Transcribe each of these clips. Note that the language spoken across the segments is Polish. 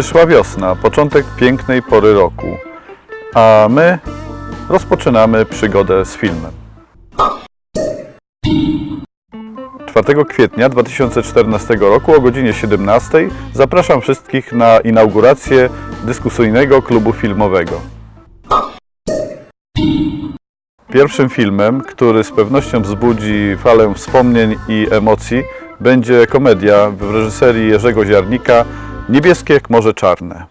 Przyszła wiosna, początek pięknej pory roku, a my rozpoczynamy przygodę z filmem. 4 kwietnia 2014 roku o godzinie 17 zapraszam wszystkich na inaugurację dyskusyjnego klubu filmowego. Pierwszym filmem, który z pewnością wzbudzi falę wspomnień i emocji, będzie komedia w reżyserii Jerzego Ziarnika Niebieskie jak Morze Czarne.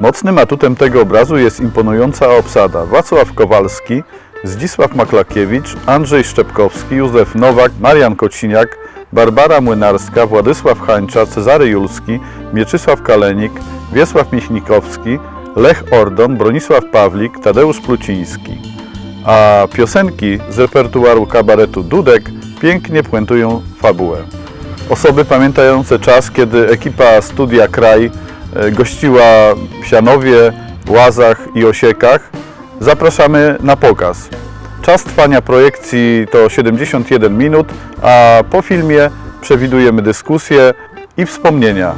Mocnym atutem tego obrazu jest imponująca obsada. Wacław Kowalski, Zdzisław Maklakiewicz, Andrzej Szczepkowski, Józef Nowak, Marian Kociniak, Barbara Młynarska, Władysław Hańcza, Cezary Julski, Mieczysław Kalenik, Wiesław Michnikowski, Lech Ordon, Bronisław Pawlik, Tadeusz Pluciński. A piosenki z repertuaru kabaretu Dudek pięknie puentują fabułę. Osoby pamiętające czas, kiedy ekipa Studia Kraj e, gościła w Sianowie, Łazach i Osiekach, zapraszamy na pokaz. Czas trwania projekcji to 71 minut, a po filmie przewidujemy dyskusję i wspomnienia.